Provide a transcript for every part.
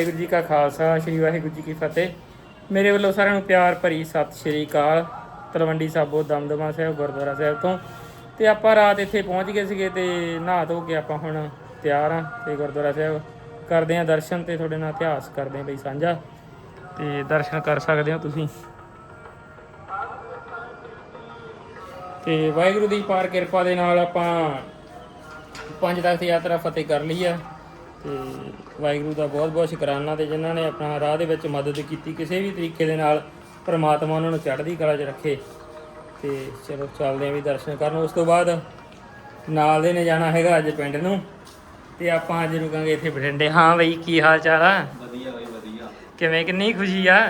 ਵਾਹਿਗੁਰੂ ਜੀ ਕਾ ਖਾਲਸਾ, ਸ੍ਰੀ ਵਾਹਿਗੁਰੂ ਜੀ ਕੀ ਫਤਿਹ। ਮੇਰੇ ਵੱਲੋਂ ਸਾਰਿਆਂ ਨੂੰ ਪਿਆਰ ਭਰੀ ਸਤਿ ਸ੍ਰੀ ਅਕਾਲ। ਤਲਵੰਡੀ ਸਾਬੋ, ਦਮਦਮਾ ਸਾਹਿਬ, ਗੁਰਦੁਆਰਾ ਸਾਹਿਬ ਤੋਂ। ਤੇ ਆਪਾਂ ਰਾਤ ਇੱਥੇ ਪਹੁੰਚ ਗਏ ਸੀਗੇ ਤੇ ਨਹਾ ਧੋ ਕੇ ਆਪਾਂ ਹੁਣ ਤਿਆਰ ਆ ਤੇ ਗੁਰਦੁਆਰਾ ਸਾਹਿਬ ਕਰਦੇ ਆ ਦਰਸ਼ਨ ਤੇ ਤੁਹਾਡੇ ਨਾਲ ਇਤਿਹਾਸ ਕਰਦੇ ਆ ਬਈ ਸਾਂਝਾ। ਤੇ ਦਰਸ਼ਨ ਕਰ ਸਕਦੇ ਹੋ ਤੁਸੀਂ। ਤੇ ਵਾਹਿਗੁਰੂ ਦੀ ਪਾਰ ਕਿਰਪਾ ਦੇ ਨਾਲ ਆਪਾਂ ਪੰਜ ਤਖਤ ਯਾਤਰਾ ਫਤਿਹ ਕਰ ਲਈ ਆ। ਤੇ ਵਾਹਿਗੁਰੂ ਦਾ ਬਹੁਤ ਬਹੁਤ ਸ਼ੁਕਰਾਨਾ ਤੇ ਜਿਨ੍ਹਾਂ ਨੇ ਆਪਣਾ ਰਾਹ ਦੇ ਵਿੱਚ ਮਦਦ ਕੀਤੀ ਕਿਸੇ ਵੀ ਤਰੀਕੇ ਦੇ ਨਾਲ ਪ੍ਰਮਾਤਮਾ ਉਹਨਾਂ ਨੂੰ ਚੜ੍ਹਦੀ ਕਲਾ 'ਚ ਰੱਖੇ। ਤੇ ਚਲੋ ਚੱਲਦੇ ਆਂ ਵੀ ਦਰਸ਼ਨ ਕਰਨ। ਉਸ ਤੋਂ ਬਾਅਦ ਨਾਲ ਦੇ ਨੇ ਜਾਣਾ ਹੈਗਾ ਅੱਜ ਪਿੰਡ ਨੂੰ ਤੇ ਆਪਾਂ ਅੱਜ ਰੁਕਾਂਗੇ ਇੱਥੇ ਬਠਿੰਡੇ। ਹਾਂ ਬਈ ਕੀ ਹਾਲ ਚਾਲ ਆ? ਵਧੀਆ ਬਾਈ ਵਧੀਆ। ਕਿਵੇਂ ਕਿੰਨੀ ਖੁਸ਼ੀ ਆ?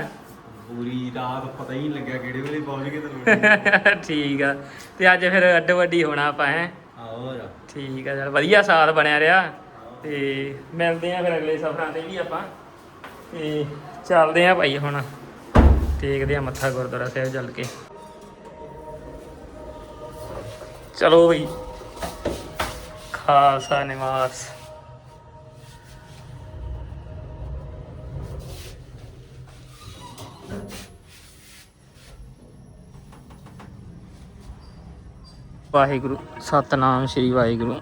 ਪੂਰੀ ਰਾਤ ਪਤਾ ਹੀ ਨਹੀਂ ਲੱਗਿਆ ਕਿਹੜੇ ਵੇਲੇ ਪਹੁੰਚ ਗਏ ਤੇ ਠੀਕ ਆ। ਤੇ ਅੱਜ ਫਿਰ ਅੱਡ ਵੱਡੀ ਹੋਣਾ ਆਪਾਂ ਹੈ? ਹੋਰ ਠੀਕ ਆ ਚਲ ਵਧੀਆ ਸਾਥ ਬਣਿਆ ਰਿਹਾ। ਤੇ ਮਿਲਦੇ ਆ ਫਿਰ ਅਗਲੇ ਸਫ਼ਰਾਂ ਤੇ ਵੀ ਆਪਾਂ। ਤੇ ਚੱਲਦੇ ਆ ਭਾਈ ਹੁਣ। ਟੇਕਦੇ ਆ ਮੱਥਾ ਗੁਰਦੁਆਰਾ ਸਾਹਿਬ ਚੱਲ ਕੇ। ਚਲੋ ਬਈ। ਖਾਲਸਾ ਨਿਵਾਸ। ਵਾਹਿਗੁਰੂ, ਸਤਨਾਮ ਸ੍ਰੀ ਵਾਹਿਗੁਰੂ।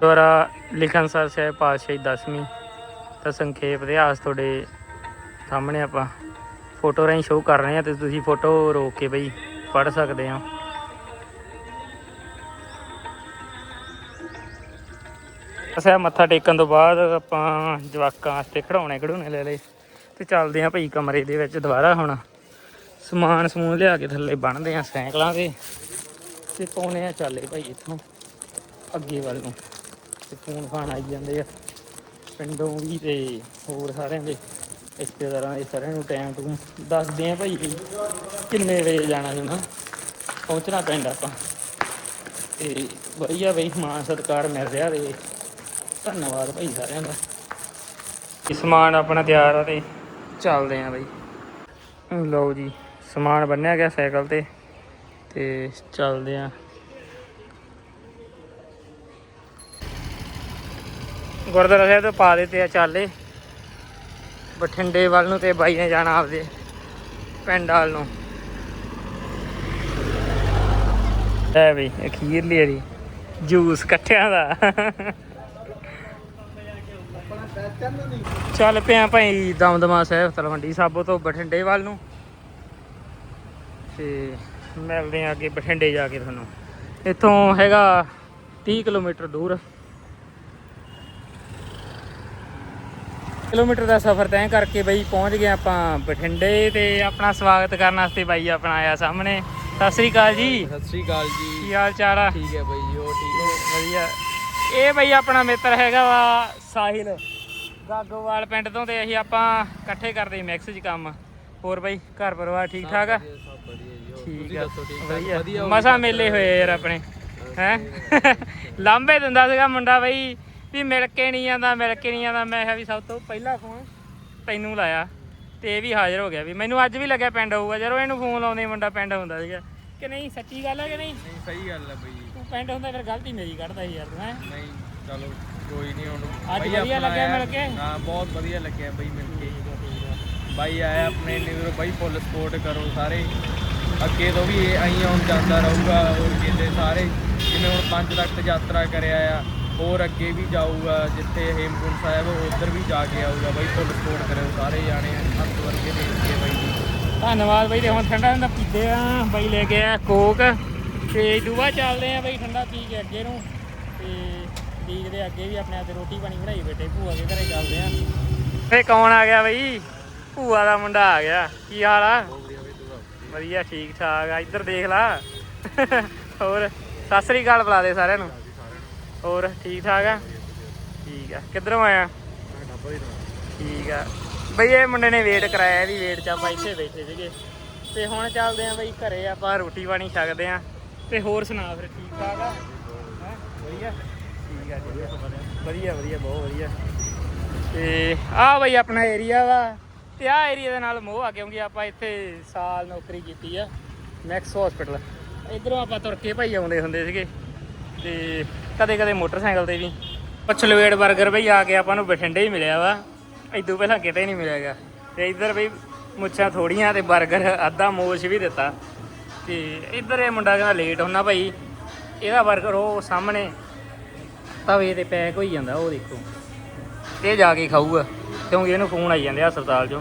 ਦੁਆਰਾ ਲਿਖਣ ਸਰ ਸ਼ਹਿਬ ਪਾਤਸ਼ਾਹੀ ਦਸਵੀਂ ਤਾਂ ਸੰਖੇਪ ਇਤਿਹਾਸ ਤੁਹਾਡੇ ਸਾਹਮਣੇ ਆਪਾਂ ਫੋਟੋ ਰਾਹੀਂ ਸ਼ੋਅ ਕਰ ਰਹੇ ਹਾਂ ਤੇ ਤੁਸੀਂ ਫੋਟੋ ਰੋਕ ਕੇ ਬਈ ਪੜ੍ਹ ਸਕਦੇ ਹੋ। ਅਸਾਂ ਮੱਥਾ ਟੇਕਣ ਤੋਂ ਬਾਅਦ ਆਪਾਂ ਜਵਾਕਾਂ ਵਾਸਤੇ ਖੜਾਉਣੇ ਖੜੂਣੇ ਲੈ ਲਏ ਤੇ ਚੱਲਦੇ ਆਂ ਭਈ ਕਮਰੇ ਦੇ ਵਿੱਚ ਦੁਬਾਰਾ ਹੁਣ। ਸਮਾਨ ਸਮੂਨ ਲਿਆ ਕੇ ਥੱਲੇ ਬੰਨਦੇ ਆਂ ਸਾਈਕਲਾਂ ਤੇ ਤੇ ਪਾਉਣੇ ਆ ਚੱਲੇ ਭਾਈ ਇੱਥੋਂ ਅੱਗੇ ਵੱਲ ਨੂੰ। ਤੇ ਫੋਨ ਫਾਨ ਆਈ ਜਾਂਦੇ ਆ। ਪਿੰਡੋਂ ਵੀ ਤੇ ਹੋਰ ਸਾਰਿਆਂ ਦੇ ਰਿਸ਼ਤੇਦਾਰਾਂ ਦੇ ਸਾਰਿਆਂ ਨੂੰ ਟਾਈਮ ਟੂ ਦੱਸਦੇ ਆ ਭਾਈ ਵੀ ਕਿੰਨੇ ਵਜੇ ਜਾਣਾ ਜੀ ਪਹੁੰਚਣਾ ਪੈਂਦਾ ਆਪਾਂ। ਤੇ ਵਧੀਆ ਬਈ, ਮਾਨ ਸਤਿਕਾਰ ਮਿਲ ਰਿਹਾ ਤੇ ਧੰਨਵਾਦ ਭਾਈ ਸਾਰਿਆਂ ਦਾ। ਸਮਾਨ ਆਪਣਾ ਤਿਆਰ ਆ ਤੇ ਚੱਲਦੇ ਆ ਬਈ। ਲਓ ਜੀ, ਸਮਾਨ ਬੰਨਿਆ ਗਿਆ ਸਾਈਕਲ ਤੇ ਤੇ ਚੱਲਦੇ ਆ। ਗੁਰਦੁਆਰਾ ਸਾਹਿਬ ਤੋਂ ਪਾ ਦਿੱਤੇ ਆ ਚਾਲੇ। ਬਠਿੰਡੇ ਵੱਲ ਨੂੰ ਤੇ ਬਾਈ ਨੇ ਜਾਣਾ ਆਪਦੇ ਪਿੰਡ ਵੱਲ ਨੂੰ। ਐ ਬਈ ਅਖੀਰਲੀ ਵਾਰੀ ਜੂਸ ਇਕੱਠਿਆਂ ਦਾ। ਚੱਲ ਪਿਆ ਭਾਈ ਦਮਦਮਾ ਸਾਹਿਬ, ਤਲਵੰਡੀ ਸਾਬੋ ਤੋਂ ਬਠਿੰਡੇ ਵੱਲ ਨੂੰ। ਤੇ ਮਿਲਦੇ ਆ ਅੱਗੇ ਬਠਿੰਡੇ ਜਾ ਕੇ ਤੁਹਾਨੂੰ। ਇੱਥੋਂ ਹੈਗਾ 30 ਕਿਲੋਮੀਟਰ ਦੂਰ। ਕਿਲੋਮੀਟਰ ਦਾ ਸਫ਼ਰ ਤੈਅ ਕਰਕੇ ਬਈ ਪਹੁੰਚ ਗਏ ਆਪਾਂ ਬਠਿੰਡੇ ਤੇ ਆਪਣਾ ਸਵਾਗਤ ਕਰਨ ਵਾਸਤੇ ਬਾਈ ਆਪਣਾ ਆਇਆ ਸਾਹਮਣੇ। ਸਤਿ ਸ੍ਰੀ ਅਕਾਲ ਜੀ। ਸਤਿ ਸ੍ਰੀ ਅਕਾਲ ਜੀ। ਕੀ ਹਾਲ ਚਾਲ ਆ? ਠੀਕ ਹੈ ਬਾਈ ਜੀ ਹੋ ਠੀਕ ਹੋ? ਵਧੀਆ। ਇਹ ਬਈ ਆਪਣਾ ਮਿੱਤਰ ਹੈਗਾ ਵਾ ਸਾਹਿਲ। ਗਾਗੋਵਾਲ ਪਿੰਡ ਤੋਂ ਤੇ ਅਸੀਂ ਆਪਾਂ ਇਕੱਠੇ ਕਰਦੇ ਮਿਕਸ 'ਚ ਕੰਮ। ਹੋਰ ਬਈ ਘਰ ਪਰਿਵਾਰ ਠੀਕ ਠਾਕ ਆ? ਜੀ ਠੀਕ ਆ ਵਧੀਆ। ਮਸਾ ਮੇਲੇ ਹੋਏ ਯਾਰ ਆਪਣੇ ਹੈ? ਲਾਂਬੇ ਦਿੰਦਾ ਸੀਗਾ ਮੁੰਡਾ ਬਈ। ਵੀ ਮਿਲ ਕੇ ਨਹੀਂ ਜਾਂਦਾ ਮਿਲ ਕੇ ਨਹੀਂ ਜਾਂਦਾ ਮੈਂ ਕਿਹਾ ਵੀ ਸਭ ਤੋਂ ਪਹਿਲਾ ਫੋਨ ਤੈਨੂੰ ਲਾਇਆ ਤੇ ਇਹ ਵੀ ਹਾਜ਼ਰ ਹੋ ਗਿਆ ਵੀ ਮੈਨੂੰ ਅੱਜ ਵੀ ਲੱਗਿਆ ਪਿੰਡ ਹੋਊਗਾ ਜਦੋਂ ਇਹਨੂੰ ਫੋਨ ਲਾਉਂਦੇ ਮੁੰਡਾ ਪਿੰਡ ਹੁੰਦਾ ਸੀਗਾ। ਕਿ ਨਹੀਂ ਸੱਚੀ ਗੱਲ ਹੈ ਕਿ ਨਹੀਂ? ਨਹੀਂ ਸਹੀ ਗੱਲ ਹੈ ਬਾਈ। ਤੂੰ ਪਿੰਡ ਹੁੰਦਾ ਫਿਰ ਗਲਤੀ ਮੇਰੀ ਕੱਢਦਾ ਸੀ ਯਾਰ ਤੂੰ ਹੈ? ਨਹੀਂ ਚਲੋ ਕੋਈ ਨਹੀਂ ਹੁਣ। ਅੱਜ ਵਧੀਆ ਲੱਗਿਆ। ਮਿਲ ਕੇ? ਹਾਂ ਬਹੁਤ ਵਧੀਆ ਲੱਗਿਆ ਬਾਈ ਮਿਲ ਕੇ। ਬਾਈ ਆਇਆ ਆਪਣੇ ਨਿਊਰੋ ਬਾਈ ਫੁੱਲ ਸਪੋਰਟ ਕਰੋ ਸਾਰੇ। ਅੱਗੇ ਤੋਂ ਵੀ ਇਹ ਆਈ ਹੁਣ ਜਾਂਦਾ ਰਹੂਗਾ ਹੋਰ ਕਿਤੇ ਸਾਰੇ। ਜਿਵੇਂ ਹੁਣ ਪੰਜ ਤਖਤ ਯਾਤਰਾ ਕਰਿਆ ਆ। ਹੋਰ ਅੱਗੇ ਵੀ ਜਾਊਗਾ, ਜਿੱਥੇ ਹੇਮਕੁੰਟ ਸਾਹਿਬ, ਉੱਧਰ ਵੀ ਜਾ ਕੇ ਆਊਗਾ ਬਾਈ ਫੁੱਲ ਸਪੋਰਟ ਕਰਿਓ ਸਾਰੇ ਜਾਣੇ, ਹੱਥ ਵਰਗੇ ਦੇਖ ਕੇ ਬਾਈ ਜੀ। ਧੰਨਵਾਦ ਬਈ ਤੇ ਹੁਣ ਠੰਡਾ ਠੰਡਾ ਪੀਤੇ ਆ, ਬਾਈ ਲੈ ਕੇ ਆ ਕੋਕ। ਤੇ ਦੂਆ ਚੱਲਦੇ ਆ ਬਈ, ਠੰਡਾ ਪੀ ਕੇ ਅੱਗੇ ਨੂੰ। ਤੇ ਦੇਖਦੇ ਆ, ਅੱਗੇ ਵੀ ਆਪਣੇ ਆਪ ਰੋਟੀ ਪਾਣੀ ਬਣਾਈ ਬੈਠੇ, ਭੂਆ ਦੇ ਘਰੇ ਚੱਲਦੇ ਆ। ਫੇ ਕੌਣ ਆ ਗਿਆ ਬਈ? ਭੂਆ ਦਾ ਮੁੰਡਾ ਆ ਗਿਆ। ਕੀ ਹਾਲ ਆ? ਵਧੀਆ, ਠੀਕ ਠਾਕ ਆ, ਇੱਧਰ ਦੇਖ ਲਾ। ਹੋਰ, ਸਤਿ ਸ੍ਰੀ ਅਕਾਲ ਬੁਲਾ ਦੇ ਸਾਰਿਆਂ ਨੂੰ। ਹੋਰ, ਠੀਕ ਠਾਕ ਆ? ਠੀਕ ਆ। ਕਿੱਧਰੋਂ ਆਇਆ? ਠੀਕ ਆ। ਬਈ, ਇਹ ਮੁੰਡੇ ਨੇ ਵੇਟ ਕਰਾਇਆ ਇਹਦੀ ਵੇਟ ਚ ਆਪਾਂ ਇੱਥੇ ਬੈਠੇ ਸੀਗੇ। ਤੇ ਹੁਣ ਚੱਲਦੇ ਆਂ ਬਈ, ਘਰੇ ਆਪਾਂ ਰੋਟੀ ਪਾਣੀ ਛਕਦੇ ਆਂ। ਤੇ ਹੋਰ ਸੁਣਾ ਫਿਰ, ਠੀਕ ਠਾਕ ਆ? ਹੈਂ? ਵਧੀਆ? ਠੀਕ ਆ ਜੀ ਵਧੀਆ ਵਧੀਆ, ਬਹੁਤ ਵਧੀਆ। ਤੇ ਆਹ ਬਈ, ਆਪਣਾ ਏਰੀਆ ਵਾ। ਤੇ ਆਹ ਏਰੀਆ ਦੇ ਨਾਲ ਮੋਹ ਆ, ਕਿਉਂਕਿ ਆਪਾਂ ਇੱਥੇ ਸਾਲ ਨੌਕਰੀ ਕੀਤੀ ਆ। ਮੈਕਸ ਹਸਪੀਟਲ ਇਧਰੋਂ ਆਪਾਂ ਤੁਰ ਕੇ ਭਾਈ ਆਉਂਦੇ ਹੁੰਦੇ ਸੀਗੇ। ਤੇ ਕਦੇ ਕਦੇ ਮੋਟਰਸਾਈਕਲ ਤੇ ਵੀ। ਪਛਲਵੇੜ 버ਗਰ ਬਈ ਆ ਕੇ ਆਪਾਂ ਨੂੰ ਬਠਿੰਡੇ ਹੀ ਮਿਲਿਆ ਵਾ। ਇਦੋਂ ਪਹਿਲਾਂ ਕਿਤੇ ਨਹੀਂ ਮਿਲਿਆਗਾ। ਤੇ ਇੱਧਰ ਬਈ ਮੁੱਛਾਂ ਥੋੜੀਆਂ ਤੇ 버ਗਰ ਅੱਧਾ ਮੋਸ਼ ਵੀ ਦਿੱਤਾ। ਤੇ ਇੱਧਰ ਇਹ ਮੁੰਡਾ ਕਹਿੰਦਾ ਲੇਟ ਹੁੰਦਾ ਭਾਈ। ਇਹਦਾ 버ਗਰ ਉਹ ਸਾਹਮਣੇ ਤਵੇ ਤੇ ਪੈਕ ਹੋਈ ਜਾਂਦਾ, ਉਹ ਦੇਖੋ। ਇਹ ਜਾ ਕੇ ਖਾਊਗਾ, ਕਿਉਂਕਿ ਇਹਨੂੰ ਫੋਨ ਆਈ ਜਾਂਦੇ ਹਸਪਤਾਲ 'ਚੋਂ।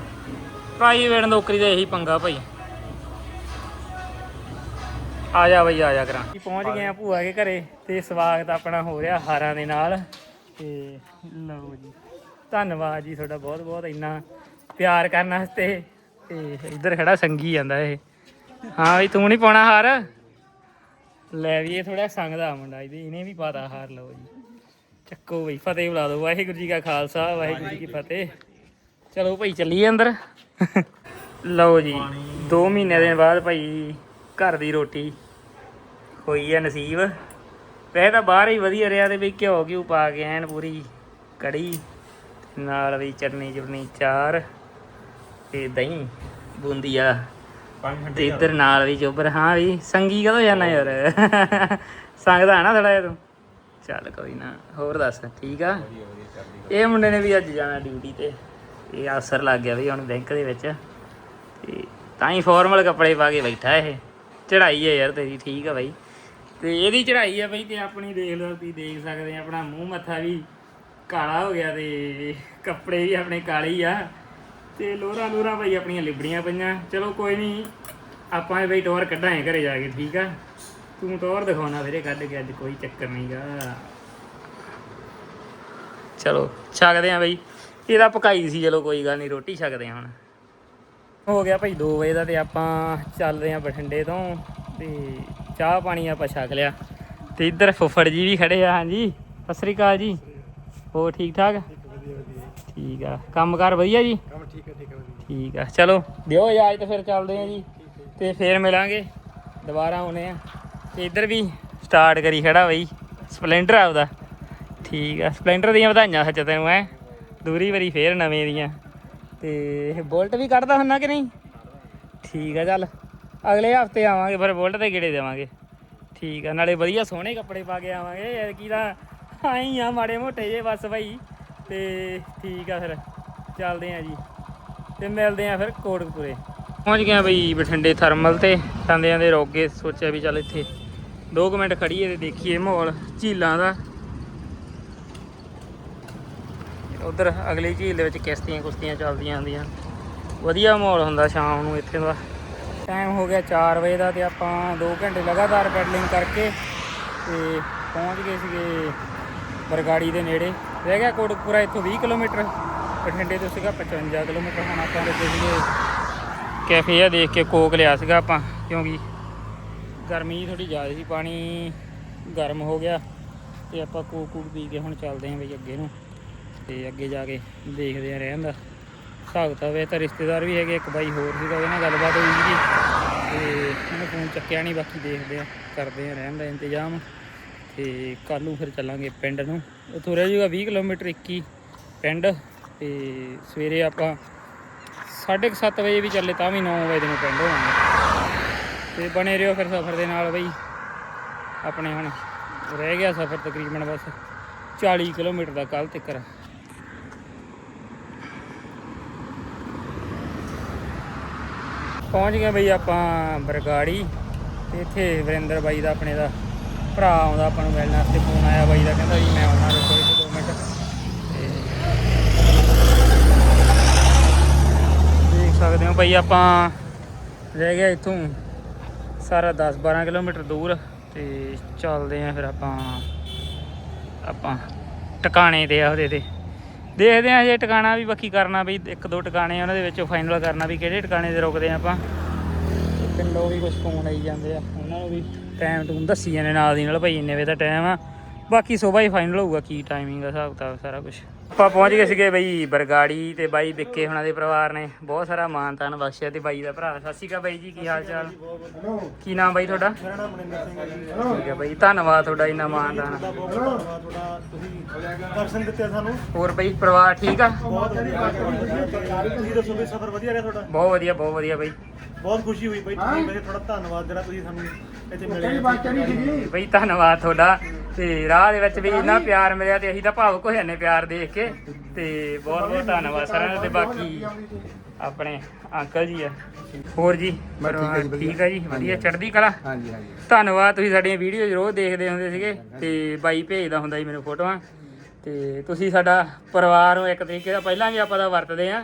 ਪ੍ਰਾਈਵੇਟ ਨੌਕਰੀ ਦਾ ਇਹੀ ਪੰਗਾ ਭਾਈ। ਆ ਜਾ ਬਈ, ਆ ਜਾ ਕਰਾਂ। ਪਹੁੰਚ ਗਏ ਆ ਭੂਆ ਦੇ ਘਰੇ ਤੇ ਸਵਾਗਤ ਆਪਣਾ ਹੋ ਰਿਹਾ ਹਾਰਾਂ ਦੇ ਨਾਲ। ਤੇ ਲਓ ਜੀ, ਧੰਨਵਾਦ ਜੀ ਤੁਹਾਡਾ ਬਹੁਤ ਬਹੁਤ ਇੰਨਾ ਪਿਆਰ ਕਰਨ ਵਾਸਤੇ। ਤੇ ਇੱਧਰ ਖੜਾ ਸੰਗੀ ਜਾਂਦਾ ਇਹ। ਹਾਂ ਵੀ ਤੂੰ ਨਹੀਂ ਪਾਉਣਾ ਹਾਰ? ਲੈ ਵੀ ਇਹ ਥੋੜਾ ਸੰਗਦਾ ਮੁੰਡਾ ਇਹਦੇ ਇਹਨੇ ਵੀ ਪਾਤਾ ਹਾਰ, ਲਓ ਜੀ। ਚੱਕੋ ਬਈ, ਫਤਿਹ ਬੁਲਾ ਦਿਓ। ਵਾਹਿਗੁਰੂ ਜੀ ਕਾ ਖਾਲਸਾ, ਵਾਹਿਗੁਰੂ ਜੀ ਕੀ ਫਤਿਹ। ਚਲੋ ਭਾਈ, ਚੱਲੀਏ ਅੰਦਰ। ਲਓ ਜੀ 2 ਮਹੀਨੇ ਦੇ ਬਾਅਦ ਭਾਈ ਘਰ ਦੀ ਰੋਟੀ ਹੋਈ ਹੈ ਨਸੀਬ। ਵੈਸੇ ਤਾਂ ਬਾਹਰ ਹੀ ਵਧੀਆ ਰਿਹਾ ਤੇ ਵੀ ਘਿਓ ਘਿਓ ਪਾ ਕੇ ਐਨ ਪੂਰੀ ਕੜੀ ਨਾਲ ਵੀ ਚਟਨੀ ਚੁਟਨੀ ਚਾਰ ਤੇ ਦਹੀਂ ਬੂੰਦੀਆ ਤੇ ਇੱਧਰ ਨਾਲ ਵੀ ਚੋਬਰ। ਹਾਂ ਵੀ ਸੰਗੀ ਕਦੋਂ ਜਾਣਾ ਯਾਰ? ਸੰਗਦਾ ਨਾ ਥੋੜਾ ਜਿਹਾ ਤੂੰ। ਚੱਲ ਕੋਈ ਨਾ ਹੋਰ ਦੱਸ ਠੀਕ ਆ? ਇਹ ਮੁੰਡੇ ਨੇ ਵੀ ਅੱਜ ਜਾਣਾ ਡਿਊਟੀ ਤੇ। ਇਹ ਅਸਰ ਲੱਗ ਗਿਆ ਵੀ ਹੁਣ ਬੈਂਕ ਦੇ ਵਿੱਚ। ਤੇ ਤਾਂ ਹੀ ਫਾਰਮਲ ਕੱਪੜੇ ਪਾ ਕੇ ਬੈਠਾ ਇਹ। ਚੜਾਈ ਹੈ ਯਾਰ ਤੇਰੀ, ਠੀਕ ਆ ਬਾਈ। ਤੇ ਇਹਦੀ ਚੜਾਈ ਆ ਬਈ, ਤੇ ਆਪਣੀ ਦੇਖ ਲਓ, ਤੁਸੀਂ ਦੇਖ ਸਕਦੇ ਆ, ਆਪਣਾ ਮੂੰਹ ਮੱਥਾ ਵੀ ਕਾਲਾ ਹੋ ਗਿਆ ਤੇ ਕੱਪੜੇ ਵੀ ਆਪਣੇ ਕਾਲੇ ਹੀ ਆ। ਤੇ ਲੋਰਾ ਲੋਰਾ ਬਾਈ ਆਪਣੀਆਂ ਲਿਬੜੀਆਂ ਪਈਆਂ। ਚਲੋ ਕੋਈ ਨਹੀਂ ਆਪਾਂ ਇਹ ਬਈ ਟੌਰ ਕੱਢਾਂਗੇ ਘਰੇ ਜਾ ਕੇ, ਠੀਕ ਆ? ਤੂੰ ਟੌਰ ਦਿਖਾਉਣਾ ਵੀਰੇ, ਕੱਢ ਕੇ ਅੱਜ ਕੋਈ ਚੱਕਰ ਨਹੀਂਗਾ ਚਲੋ, ਛਕਦੇ ਆ ਬਈ। ਇਹਦਾ ਪਕਾਈ ਸੀ, ਚਲੋ ਕੋਈ ਗੱਲ ਨਹੀਂ ਰੋਟੀ ਛਕਦੇ ਆ ਹੁਣ। ਹੋ ਗਿਆ ਭਾਈ 2 ਵਜੇ ਦਾ ਤੇ ਆਪਾਂ ਚੱਲ ਰਹੇ ਆ ਬਠਿੰਡੇ ਤੋਂ ਤੇ ਚਾਹ ਪਾਣੀ ਆਪਾਂ ਛਕ ਲਿਆ। ਤੇ ਇੱਧਰ ਫੁੱਫੜ ਜੀ ਵੀ ਖੜੇ ਆ ਹਾਂਜੀ। ਸਤਿ ਸ੍ਰੀ ਅਕਾਲ ਜੀ। ਹੋਰ ਠੀਕ ਠਾਕ? ਠੀਕ ਆ। ਕੰਮਕਾਰ ਵਧੀਆ ਜੀ? ਕੰਮ ਠੀਕ ਹੈ ਠੀਕ ਹੈ ਠੀਕ ਆ। ਚਲੋ ਦਿਓ ਇਜਾਜ਼ਤ ਫਿਰ ਚੱਲਦੇ ਆ ਜੀ। ਤੇ ਫੇਰ ਮਿਲਾਂਗੇ। ਦੁਬਾਰਾ ਆਉਨੇ ਆ ਤੇ ਇੱਧਰ ਵੀ ਸਟਾਰਟ ਕਰੀ ਖੜਾ ਬਈ। ਸਪਲੈਂਡਰ ਆਪਦਾ। ਠੀਕ ਆ। ਸਪਲੈਂਡਰ ਦੀਆਂ ਵਧਾਈਆਂ ਸੱਚ ਤੈਨੂੰ ਐ ਦੂਰੀ ਵਾਰੀ ਫੇਰ ਨਵੇਂ ਦੀਆਂ। ਤੇ ਬੁਲਟ ਵੀ ਕੱਢਦਾ ਹੁੰਨਾ ਕਿ ਨਹੀਂ? ਠੀਕ ਆ, ਚੱਲ। ਅਗਲੇ ਹਫ਼ਤੇ ਆਵਾਂਗੇ, ਫਿਰ ਬੁਲਟ ਤੇ ਗੇੜੇ ਦੇਵਾਂਗੇ। ਠੀਕ ਆ, ਨਾਲੇ ਵਧੀਆ ਸੋਹਣੇ ਕੱਪੜੇ ਪਾ ਕੇ ਆਵਾਂਗੇ ਐਤਕੀ ਤਾਂ ਆਈ ਆ ਮਾੜੇ ਮੋਟੇ ਜੇ ਬਸ ਭਾਈ ਤੇ ਠੀਕ ਆ ਫਿਰ, ਚੱਲਦੇ ਆ ਜੀ। ਤੇ ਮਿਲਦੇ ਆ ਫਿਰ ਕੋਟਕਪੂਰੇ। ਪਹੁੰਚ ਗਏ ਬਈ ਬਠਿੰਡੇ ਥਰਮਲ ਤੇ ਜਾਂਦੇ ਜਾਂਦੇ ਰੁਕ ਗਏ, ਸੋਚਿਆ ਵੀ ਚੱਲ ਇੱਥੇ 2 ਮਿੰਟ ਖੜੀਏ ਤੇ ਦੇਖੀਏ ਮਾਹੌਲ, ਝੀਲਾਂ ਦਾ। ਉਧਰ ਅਗਲੀ ਝੀਲ ਦੇ ਵਿੱਚ ਕਿਸ਼ਤੀਆਂ ਕੁਸ਼ਤੀਆਂ ਚੱਲਦੀਆਂ ਹੁੰਦੀਆਂ। ਵਧੀਆ ਮਾਹੌਲ ਹੁੰਦਾ ਸ਼ਾਮ ਨੂੰ ਇੱਥੇ ਦਾ। ਟਾਈਮ ਹੋ ਗਿਆ 4 ਵਜੇ ਦਾ ਤੇ ਆਪਾਂ 2 ਘੰਟੇ ਲਗਾਤਾਰ ਪੈਡਲਿੰਗ ਕਰਕੇ ਤੇ ਪਹੁੰਚ ਗਏ ਸੀਗੇ ਬਰਗਾੜੀ ਦੇ ਨੇੜੇ। ਰਹਿ ਗਿਆ ਕੋਟਕਪੂਰਾ ਇੱਥੋਂ 20 ਕਿਲੋਮੀਟਰ, ਬਠਿੰਡੇ ਤੋਂ ਸੀਗਾ 55 ਕਿਲੋਮੀਟਰ ਹੁਣ ਆਪਾਂ ਲੱਗੇ ਸੀਗੇ ਕੈਫੇ ਆ ਦੇਖ ਕੇ ਕੋਕ ਲਿਆ ਸੀਗਾ ਆਪਾਂ, ਕਿਉਂਕਿ ਗਰਮੀ ਥੋੜੀ ਜ਼ਿਆਦਾ ਸੀ, ਪਾਣੀ ਗਰਮ ਹੋ ਗਿਆ ਤੇ ਆਪਾਂ ਕੋਕ ਕੂਕ ਪੀ ਕੇ ਹੁਣ ਚੱਲਦੇ ਆਂ ਬਈ ਅੱਗੇ ਨੂੰ। ਤੇ ਅੱਗੇ ਜਾ ਕੇ ਦੇਖਦੇ ਆ ਰਹਿਣ ਦਾ। ਹਿਸਾਬ ਤਾਂ ਤਾਂ ਰਿਸ਼ਤੇਦਾਰ ਵੀ ਹੈਗੇ, ਇੱਕ ਬਾਈ ਹੋਰ ਸੀਗਾ, ਉਹਦੇ ਨਾਲ ਗੱਲਬਾਤ ਹੋਈ ਸੀਗੀ। ਤੇ ਉਹਨੇ ਫੋਨ ਚੱਕਿਆ ਨਹੀਂ ਬਾਕੀ ਦੇਖਦੇ ਆ, ਕਰਦੇ ਆ ਰਹਿਣ ਦਾ ਇੰਤਜ਼ਾਮ। ਤੇ ਕੱਲ ਨੂੰ ਫਿਰ ਚੱਲਾਂਗੇ ਪਿੰਡ ਨੂੰ। ਉੱਥੋਂ ਰਹਿ ਜੂਗਾ 20 ਕਿਲੋਮੀਟਰ 21 ਪਿੰਡ। ਤੇ ਸਵੇਰੇ ਆਪਾਂ 7:30 ਵਜੇ ਵੀ ਚੱਲੇ, ਤਾਂ ਵੀ 9 ਵਜੇ ਨੂੰ ਪਿੰਡ ਹੋਵਾਂਗੇ। ਤੇ ਬਣੇ ਰਹੋ ਫਿਰ ਸਫ਼ਰ ਦੇ ਨਾਲ ਬਈ। ਆਪਣੇ ਹੁਣ ਰਹਿ ਗਿਆ ਸਫ਼ਰ ਤਕਰੀਬਨ ਬਸ 40 ਕਿਲੋਮੀਟਰ ਦਾ ਕੱਲ ਤੱਕ ਪਹੁੰਚ ਗਏ ਬਈ ਆਪਾਂ ਬਰਗਾੜੀ ਤੇ ਇੱਥੇ ਵਰਿੰਦਰ ਬਾਈ ਦਾ ਆਪਣੇ ਦਾ ਭਰਾ ਆਉਂਦਾ, ਆਪਾਂ ਨੂੰ ਮਿਲਣ ਵਾਸਤੇ ਫੋਨ ਆਇਆ ਬਾਈ ਦਾ, ਕਹਿੰਦਾ ਜੀ ਮੈਂ ਆਉਣਾ ਰੁਕੋ ਇੱਥੇ 2 ਮਿੰਟ। ਤੇ ਦੇਖ ਸਕਦੇ ਹੋ ਬਈ ਆਪਾਂ ਰਹਿ ਗਿਆ ਇੱਥੋਂ ਸਾਰਾ 10 12 ਕਿਲੋਮੀਟਰ ਦੂਰ ਤੇ ਚੱਲਦੇ ਆਂ ਫਿਰ ਆਪਾਂ ਆਪਾਂ ਟਿਕਾਣੇ ਤੇ ਆ ਉਹਦੇ ਤੇ। ਦੇਖਦੇ ਆਂ ਜੇ ਟਿਕਾਣਾ ਵੀ ਬਾਕੀ ਕਰਨਾ ਵੀ, ਇੱਕ ਦੋ ਟਿਕਾਣੇ ਉਹਨਾਂ ਦੇ ਵਿੱਚੋਂ ਫਾਈਨਲ ਕਰਨਾ ਵੀ ਕਿਹੜੇ ਟਿਕਾਣੇ ਤੇ ਰੁਕਦੇ ਆਂ ਆਪਾਂ। ਪਿੰਡੋਂ ਵੀ ਕੁਝ ਫੋਨ ਆਈ ਜਾਂਦੇ ਆ, ਉਹਨਾਂ ਨੂੰ ਵੀ ਟਾਈਮ ਟੂਮ ਦੱਸੀ ਜਾਂਦੇ ਨਾਲ ਦੀ ਨਾਲ ਭਾਈ, ਇੰਨੇ ਵਜੇ ਦਾ ਟਾਈਮ ਆ। ਬਾਕੀ ਸਵੇਰ ਹੀ ਫਾਈਨਲ ਹੋਊਗਾ, ਕੀ ਟਾਈਮਿੰਗ ਦਾ ਹਿਸਾਬ ਕਿਤਾਬ ਸਾਰਾ ਕੁਝ ਆਪਾਂ ਪਹੁੰਚ ਗਏ ਸੀਗੇ ਬਈ ਬਰਗਾੜੀ ਤੇ ਬਾਈ ਵਿੱਕੇ ਹੁਣਾਂ ਦੇ ਪਰਿਵਾਰ ਨੇ। ਬਹੁਤ ਸਾਰਾ ਮਾਨ ਤਾਨ ਬਖਸ਼ਿਆ ਤੇ ਬਾਈ ਦਾ ਭਰਾ। ਸਤਿ ਸ਼੍ਰੀ ਅਕਾਲ ਬਾਈ ਜੀ ਕੀ ਹਾਲ ਚਾਲ? ਕੀ ਨਾਮ ਬਾਈ ਤੁਹਾਡਾ? ਮੇਰਾ ਨਾਮ ਮਨਿੰਦਰ ਸਿੰਘ ਹੈ ਜੀ ਠੀਕ ਹੈ ਬਾਈ ਧੰਨਵਾਦ ਤੁਹਾਡਾ ਇੰਨਾ ਮਾਨ ਤਾਨ ਤੁਹਾਡਾ ਤੁਸੀਂ ਦਰਸ਼ਨ ਦਿੱਤੇ ਸਾਨੂੰ ਹੋਰ ਬਈ ਪਰਿਵਾਰ ਠੀਕ ਆ? ਬਹੁਤ ਵਧੀਆ ਤੁਸੀਂ ਦੱਸੋ ਵੀ ਸਫ਼ਰ ਵਧੀਆ ਰਿਹਾ ਤੁਹਾਡਾ ਬਹੁਤ ਵਧੀਆ ਬਹੁਤ ਵਧੀਆ ਬਾਈ। ਬਹੁਤ ਖੁਸ਼ੀ ਹੋਈ ਬਈ ਤੁਸੀਂ ਮੇਰੇ ਥੋੜਾ ਧੰਨਵਾਦ ਜਿਹੜਾ ਤੁਸੀਂ ਸਾਨੂੰ ਇੱਥੇ ਮਿਲੇ ਬਈ ਧੰਨਵਾਦ ਤੁਹਾਡਾ। ਤੇ ਰਾਹ ਦੇ ਵਿੱਚ ਵੀ ਇੰਨਾ ਪਿਆਰ ਮਿਲਿਆ ਤੇ ਅਸੀਂ ਤਾਂ ਭਾਵੁਕ ਹੋ ਜਾਂਦੇ ਪਿਆਰ ਦੇਖ ਕੇ ਤੇ ਬਹੁਤ ਬਹੁਤ ਧੰਨਵਾਦ ਸਾਰਿਆਂ ਦਾ ਤੇ ਬਾਕੀ ਆਪਣੇ ਅੰਕਲ ਜੀ ਆ। ਹੋਰ ਜੀ ਪਰਿਵਾਰ ਠੀਕ ਆ ਜੀ ਵਧੀਆ ਚੜ੍ਹਦੀ ਕਲਾ। ਹਾਂਜੀ ਹਾਂਜੀ। ਧੰਨਵਾਦ ਤੁਸੀਂ ਸਾਡੀਆਂ ਵੀਡੀਓ ਜ਼ਰੂਰ ਦੇਖਦੇ ਹੁੰਦੇ ਸੀਗੇ ਤੇ ਬਾਈ ਭੇਜਦਾ ਹੁੰਦਾ ਸੀ ਮੈਨੂੰ ਫੋਟੋਆਂ। ਤੇ ਤੁਸੀਂ ਸਾਡਾ ਪਰਿਵਾਰ ਨੂੰ ਇੱਕ ਤਰੀਕੇ ਦਾ ਪਹਿਲਾਂ ਵੀ ਆਪਾਂ ਦਾ ਵਰਤਦੇ ਆ।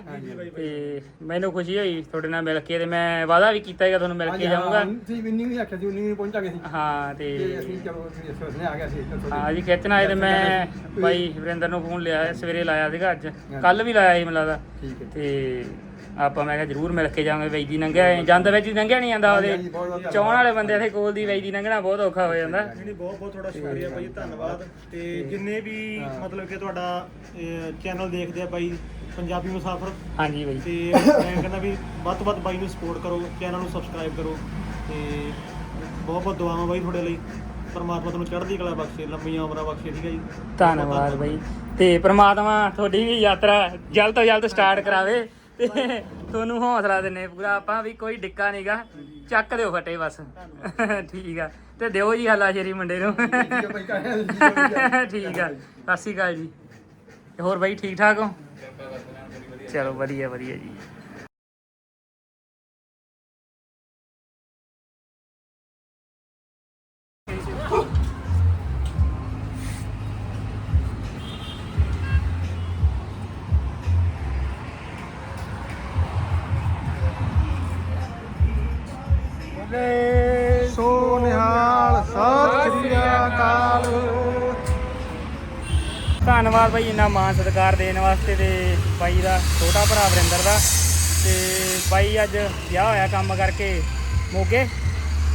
ਤੇ ਮੈਨੂੰ ਖੁਸ਼ੀ ਹੋਈ ਤੁਹਾਡੇ ਨਾਲ ਮਿਲ ਕੇ ਤੇ ਮੈਂ ਵਾਅਦਾ ਵੀ ਕੀਤਾ ਹੈਗਾ ਤੁਹਾਨੂੰ ਮਿਲ ਕੇ ਜਾਊਂਗਾ। ਤੁਸੀਂ ਵਿੰਨੀ ਵੀ ਆਖਿਆ ਸੀ ਉਨੀ ਵੀ ਪਹੁੰਚਾਂਗੇ ਸੀ ਹਾਂ ਤੇ ਅਸੀਂ ਚਲੋ ਸੋਚਨੇ ਆ ਗਿਆ ਸੀ ਹਾਂ ਜੀ ਖਿੱਚਣ ਆਏ ਤੇ ਮੈਂ ਬਾਈ ਵਰਿੰਦਰ ਨੂੰ ਫੋਨ ਲਿਆ ਸਵੇਰੇ ਲਾਇਆ ਸੀਗਾ ਅੱਜ। ਕੱਲ ਵੀ ਲਾਇਆ ਸੀ ਮੈਨੂੰ ਲੱਗਦਾ। ਠੀਕ ਹੈ। ਤੇ ਆਪਾਂ ਮੈਂ ਕਿਹਾ ਜ਼ਰੂਰ ਮਿਲ ਕੇ ਜਾਵਾਂਗੇ ਬਾਈ ਜੀ ਲੰਘਿਆ ਜਾਂਦਾ ਵਿੱਚ ਹੀ ਲੰਘਿਆ ਨਹੀਂ ਜਾਂਦਾ ਉਹਦੇ। ਚਾਹਣ ਵਾਲੇ ਬੰਦੇ ਦੇ ਕੋਲ ਦੀ ਬਾਈ ਦੀ ਲੰਘਣਾ ਬਹੁਤ ਔਖਾ ਹੋ ਜਾਂਦਾ। ਨਹੀਂ ਨਹੀਂ, ਬਹੁਤ ਬਹੁਤ ਤੁਹਾਡਾ ਸ਼ੁਕਰੀਆ ਬਾਈ ਧੰਨਵਾਦ। ਤੇ ਜਿੰਨੇ ਵੀ ਮਤਲਬ ਕਿ ਤੁਹਾਡਾ ਚੈਨਲ ਦੇਖਦੇ ਆ ਬਾਈ ਪੰਜਾਬੀ ਮੁਸਾਫਰ ਹਾਂਜੀ ਬਾਈ। ਤੇ ਮੈਂ ਕਹਿੰਦਾ ਵੀ ਵੱਧ ਤੋਂ ਵੱਧ ਬਾਈ ਨੂੰ ਸਪੋਰਟ ਕਰੋ ਚੈਨਲ ਨੂੰ ਸਬਸਕ੍ਰਾਈਬ ਕਰੋ ਤੇ ਬਹੁਤ ਬਹੁਤ ਦੁਆਵਾਂ ਬਾਈ ਤੁਹਾਡੇ ਲਈ। ਪਰਮਾਤਮਾ ਤੁਹਾਨੂੰ ਚੜ੍ਹਦੀ ਕਲਾ ਬਖਸ਼ੇ ਲੰਮੀਆਂ ਉਮਰਾਂ ਬਖਸ਼ੇ ਠੀਕ ਹੈ ਜੀ? ਧੰਨਵਾਦ ਬਾਈ। ਤੇ ਪ੍ਰਮਾਤਮਾ ਤੁਹਾਡੀ ਵੀ ਯਾਤਰਾ ਜਲਦ ਤੋਂ ਜਲਦ ਸਟਾਰਟ ਕਰਾਵੇ। ਤੇ ਤੁਹਾਨੂੰ ਹੌਸਲਾ ਦਿੰਨੇ ਪੂਰਾ ਆਪਾਂ ਵੀ ਕੋਈ ਡਿੱਕਾ ਨਹੀਂਗਾ ਚੱਕ ਦਿਓ ਫਟੇ ਬਸ। ਠੀਕ ਆ। ਤੇ ਦਿਓ ਜੀ ਹੱਲਾ ਸ਼ੇਰੀ ਮੁੰਡੇ ਨੂੰ। ਠੀਕ ਆ ਸਤਿ ਸ਼੍ਰੀ ਅਕਾਲ ਜੀ। ਹੋਰ ਬਾਈ ਠੀਕ ਠਾਕ ਹੋ? ਚਲੋ ਵਧੀਆ ਵਧੀਆ ਜੀ। ਧੰਨਵਾਦ ਬਾਈ ਇੰਨਾ ਮਾਣ ਸਤਿਕਾਰ ਦੇਣ ਵਾਸਤੇ ਤੇ ਬਾਈ ਦਾ ਛੋਟਾ ਭਰਾ ਵਰਿੰਦਰ ਦਾ। ਤੇ ਬਾਈ ਅੱਜ ਵਿਆਹ ਹੋਇਆ ਕੰਮ ਕਰਕੇ ਮੋਗੇ।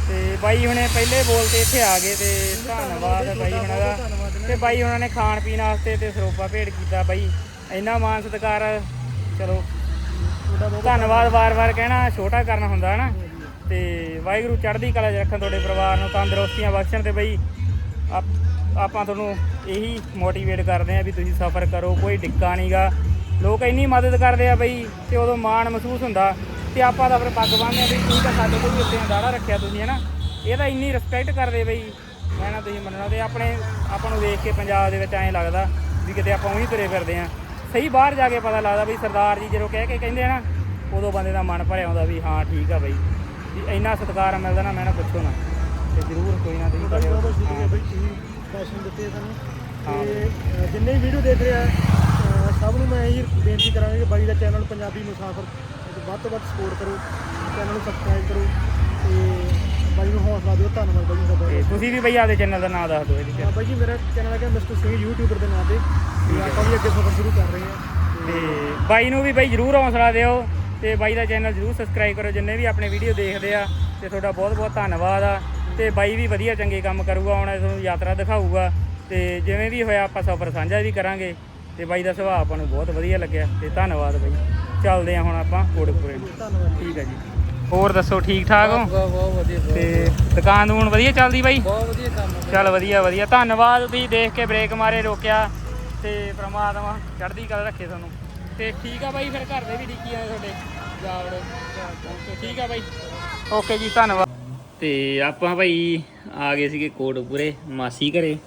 ਤੇ ਬਾਈ ਹੁਣੇ ਪਹਿਲੇ ਬੋਲ ਤੇ ਇੱਥੇ ਆ ਗਏ ਤੇ ਧੰਨਵਾਦ ਬਾਈ ਉਹਨਾਂ ਦਾ। ਤੇ ਬਾਈ ਉਹਨਾਂ ਨੇ ਖਾਣ ਪੀਣ ਵਾਸਤੇ ਤੇ ਸਰੋਪਾ ਭੇਟ ਕੀਤਾ ਬਾਈ। ਇੰਨਾ ਮਾਣ ਸਤਿਕਾਰ ਚਲੋ। ਧੰਨਵਾਦ ਵਾਰ-ਵਾਰ ਕਹਿਣਾ, ਛੋਟਾ ਕਰਨਾ ਹੁੰਦਾ ਹੈ ਨਾ ਤੇ ਵਾਹਿਗੁਰੂ ਚੜ੍ਹਦੀ ਕਲਾ 'ਚ ਰੱਖਣ ਤੁਹਾਡੇ ਪਰਿਵਾਰ ਨੂੰ ਤੰਦਰੁਸਤੀਆਂ ਬਖਸ਼ਣ ਤੇ ਬਈ। ਆਪਾਂ ਤੁਹਾਨੂੰ ਇਹੀ ਮੋਟੀਵੇਟ ਕਰਦੇ ਆ ਵੀ ਤੁਸੀਂ ਸਫ਼ਰ ਕਰੋ, ਕੋਈ ਡਿੱਕਾ ਨਹੀਂਗਾ ਲੋਕ ਇੰਨੀ ਮਦਦ ਕਰਦੇ ਆ ਬਈ, ਤੇ ਉਦੋਂ ਮਾਣ ਮਹਿਸੂਸ ਹੁੰਦਾ। ਤੇ ਆਪਾਂ ਤਾਂ ਫਿਰ ਪੱਗ ਬੰਨ੍ਹਦੇ ਆ ਵੀ ਤੁਸੀਂ ਤਾਂ ਸਾਡੇ ਕੋਲ ਵੀ ਉੱਤੇ ਦਾੜਾ ਰੱਖਿਆ ਤੁਸੀਂ, ਹਨਾ? ਇਹ ਤਾਂ ਇੰਨੀ ਰਿਸਪੈਕਟ ਕਰਦੇ ਬਈ, ਮੈਂ ਨਾ ਤੁਸੀਂ ਮੰਨਣਾ, ਤੇ ਆਪਣੇ, ਆਪਾਂ ਨੂੰ ਦੇਖ ਕੇ ਪੰਜਾਬ ਦੇ ਵਿੱਚ ਐਂ ਲੱਗਦਾ ਵੀ ਕਿਤੇ ਆਪਾਂ ਉਹੀ ਤੁਰੇ ਫਿਰਦੇ ਆ। ਸਹੀ ਬਾਹਰ ਜਾ ਕੇ ਪਤਾ ਲੱਗਦਾ ਵੀ ਸਰਦਾਰ ਜੀ ਜਦੋਂ ਕਹਿ ਕੇ ਕਹਿੰਦੇ ਆ ਨਾ, ਉਦੋਂ ਬੰਦੇ ਦਾ ਮਨ ਭਰਿਆ ਹੁੰਦਾ ਵੀ ਹਾਂ, ਠੀਕ ਆ ਬਈ। ਵੀ ਇੰਨਾ ਸਤਿਕਾਰ ਮਿਲਦਾ ਨਾ, ਮੈਂ ਨਾ ਪੁੱਛੋ ਨਾ। ਤੇ ਜ਼ਰੂਰ ਕੋਈ ਨਾ ਤੁਸੀਂ ਕਰਿਓ। ਦਰਸ਼ਨ ਦਿੱਤੇ ਸਾਨੂੰ। ਤੇ ਜਿੰਨੇ ਵੀ ਵੀਡੀਓ ਦੇਖ ਰਹੇ ਸਭ ਨੂੰ ਮੈਂ ਇਹ ਬੇਨਤੀ ਕਰਾਂਗਾ ਕਿ ਬਾਈ ਦਾ ਚੈਨਲ ਪੰਜਾਬੀ ਮੁਸਾਫਰ ਵੱਧ ਤੋਂ ਵੱਧ ਸਪੋਰਟ ਕਰੋ ਚੈਨਲ ਨੂੰ ਸਬਸਕ੍ਰਾਈਬ ਕਰੋ ਤੇ ਬਾਈ ਨੂੰ ਹੌਸਲਾ ਦਿਓ ਧੰਨਵਾਦ ਬਾਈ ਦਾ ਬਹੁਤ ਤੇ ਤੁਸੀਂ ਵੀ ਬਈ ਆਪਦੇ ਚੈਨਲ ਦਾ ਨਾਮ ਦੱਸ ਦਿਓ ਚ ਬਾਈ ਜੀ ਮੇਰਾ ਚੈਨਲ ਹੈਗਾ ਮਿਸਟਰ ਸਿੰਘ ਯੂਟਿਊਬਰ ਦੇ ਨਾਂ ਤੇ। ਤੇ ਆਪਾਂ ਵੀ ਅੱਗੇ ਸਫ਼ਰ ਸ਼ੁਰੂ ਕਰ ਰਹੇ ਹਾਂ। ਤੇ ਬਾਈ ਨੂੰ ਵੀ ਬਾਈ ਜਰੂਰ ਹੌਸਲਾ ਦਿਓ ਤੇ ਬਾਈ ਦਾ ਚੈਨਲ ਜਰੂਰ ਸਬਸਕ੍ਰਾਈਬ ਕਰੋ ਜਿੰਨੇ ਵੀ ਆਪਣੇ ਵੀਡੀਓ ਦੇਖਦੇ ਆ ਤੇ ਤੁਹਾਡਾ ਬਹੁਤ ਬਹੁਤ ਧੰਨਵਾਦ ਆ। ਤੇ ਬਾਈ ਵੀ ਵਧੀਆ ਚੰਗੇ ਕੰਮ ਕਰੂਗਾ ਹੁਣ ਤੁਹਾਨੂੰ ਯਾਤਰਾ ਦਿਖਾਊਗਾ ਤੇ ਜਿਵੇਂ ਵੀ ਹੋਇਆ ਆਪਾਂ ਸਫ਼ਰ ਸਾਂਝਾ ਵੀ ਕਰਾਂਗੇ ਤੇ ਬਾਈ ਦਾ ਸੁਭਾਅ ਆਪਾਂ ਨੂੰ ਬਹੁਤ ਵਧੀਆ ਲੱਗਿਆ ਤੇ ਧੰਨਵਾਦ ਬਾਈ। ਚੱਲਦੇ ਆ ਹੁਣ ਆਪਾਂ ਕੋਟਕਪੁਰੇ ਨੂੰ। ਧੰਨਵਾਦ। ਠੀਕ ਆ ਜੀ। ਹੋਰ ਦੱਸੋ ਠੀਕ ਠਾਕ ਹੋ? ਬਹੁਤ ਵਧੀਆ ਤੇ ਦੁਕਾਨ ਦੂਨ ਵਧੀਆ ਚੱਲਦੀ ਬਾਈ? ਬਹੁਤ ਵਧੀਆ ਕੰਮ ਚੱਲ ਵਧੀਆ ਵਧੀਆ। ਧੰਨਵਾਦ ਤੁਸੀਂ ਦੇਖ ਕੇ ਬ੍ਰੇਕ ਮਾਰੇ ਰੋਕਿਆ ਤੇ ਪ੍ਰਮਾਤਮਾ ਚੜ੍ਹਦੀ ਕਲਾ ਰੱਖੇ ਤੁਹਾਨੂੰ। ਤੇ ਠੀਕ ਆ ਬਾਈ ਫਿਰ ਘਰ ਦੇ ਵੀ ਡਿੱਕੀ ਆ ਤੁਹਾਡੇ। ਜਾਵੜੇ। ਠੀਕ ਆ ਬਾਈ। ਓਕੇ ਜੀ ਧੰਨਵਾਦ। ਤੇ ਆਪਾਂ ਭਾਈ ਆ ਗਏ ਸੀਗੇ ਕੋਟਪੁਰੇ ਮਾਸੀ ਘਰੇ।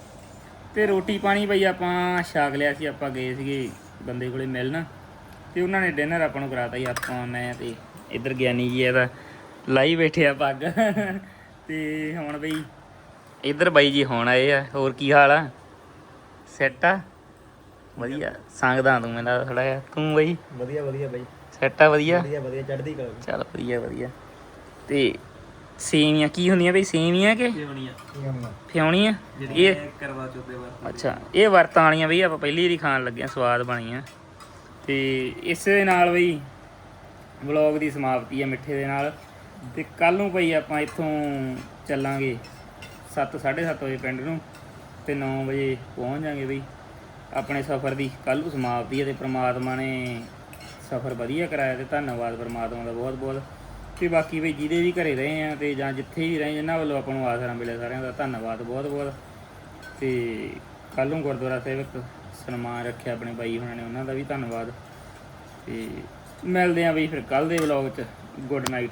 ਤੇ ਰੋਟੀ ਪਾਣੀ ਭਾਈ ਆਪਾਂ ਛਾਕ ਲਿਆ ਸੀ ਆਪਾਂ ਗਏ ਸੀਗੇ ਬੰਦੇ ਕੋਲੇ ਮਿਲਣ। ਤੇ ਉਹਨਾਂ ਨੇ ਡਿਨਰ ਆਪਾਂ ਨੂੰ ਕਰਾਤਾ ਜੀ ਆਪਾਂ ਮੈਂ ਤੇ ਇੱਧਰ ਗਿਆਨੀ ਜੀ ਇਹਦਾ ਲਾਈ ਬੈਠੇ ਆ ਪੱਗ। ਤੇ ਹੁਣ ਬਈ ਇੱਧਰ ਬਾਈ ਜੀ ਹੁਣ ਆਏ ਆ ਹੋਰ ਕੀ ਹਾਲ ਆ? ਸੈੱਟ ਆ? ਵਧੀਆ ਸੰਗਦਾ ਤੂੰ ਮੈਨੂੰ ਥੋੜਾ ਜਿਹਾ। ਤੂੰ ਬਈ? ਵਧੀਆ ਵਧੀਆ ਬਾਈ। ਸੈੱਟ ਆ ਵਧੀਆ? ਵਧੀਆ ਵਧੀਆ ਚੜ੍ਹਦੀ ਕਲਾ। ਚੱਲ ਵਧੀਆ ਵਧੀਆ। ਤੇ ਸੇਵੀਆਂ ਕੀ ਹੁੰਦੀਆਂ ਬਈ? ਸੇਵੀਆਂ ਕਿ ਫਿਉਣੀਆਂ ਇਹ ਕਰਵਾ ਚੁੱਕੇ ਵਾ ਅੱਛਾ ਇਹ ਵਰਤਾਂ ਵਾਲੀਆਂ ਬਈ ਆਪਾਂ ਪਹਿਲੀ ਵਾਰੀ ਖਾਣ ਲੱਗੇ ਆ ਸਵਾਦ ਬਣੀਆਂ। ਤੇ ਇਸ ਦੇ ਨਾਲ ਬਈ ਵਲੌਗ ਦੀ ਸਮਾਪਤੀ ਹੈ ਮਿੱਠੇ ਦੇ ਨਾਲ। ਤੇ ਕੱਲ ਨੂੰ ਬਈ ਆਪਾਂ ਇੱਥੋਂ ਚੱਲਾਂਗੇ 7 7:30 ਵਜੇ ਪਿੰਡ ਨੂੰ ਤੇ 9 ਵਜੇ ਪਹੁੰਚ ਜਾਾਂਗੇ ਬਈ। ਆਪਣੇ ਸਫ਼ਰ ਦੀ ਕੱਲ ਨੂੰ ਸਮਾਪਤੀ ਹੈ ਤੇ ਪ੍ਰਮਾਤਮਾ ਨੇ ਸਫ਼ਰ ਵਧੀਆ ਕਰਾਇਆ ਤੇ ਧੰਨਵਾਦ ਪ੍ਰਮਾਤਮਾ ਦਾ ਬਹੁਤ ਬਹੁਤ ਤੇ ਬਾਕੀ ਬਈ ਜਿਹਦੇ ਵੀ ਘਰੇ ਰਹੇ ਆ ਤੇ ਜਾਂ ਜਿੱਥੇ ਵੀ ਰਹੇ, ਜਿਨ੍ਹਾਂ ਵੱਲੋਂ ਆਪਾਂ ਨੂੰ ਆਸਰਾ ਮਿਲਿਆ ਸਾਰਿਆਂ ਦਾ ਧੰਨਵਾਦ ਬਹੁਤ ਬਹੁਤ। ਤੇ ਕੱਲ ਨੂੰ ਗੁਰਦੁਆਰਾ ਸਾਹਿਬ ਇੱਕ ਸਨਮਾਨ ਰੱਖਿਆ ਆਪਣੇ ਬਾਈ ਹੁਣਾਂ ਨੇ, ਉਹਨਾਂ ਦਾ ਵੀ ਧੰਨਵਾਦ। ਤੇ ਮਿਲਦੇ ਆਂ ਬਈ ਫਿਰ ਕੱਲ ਦੇ ਵਲੌਗ 'ਚ। Good night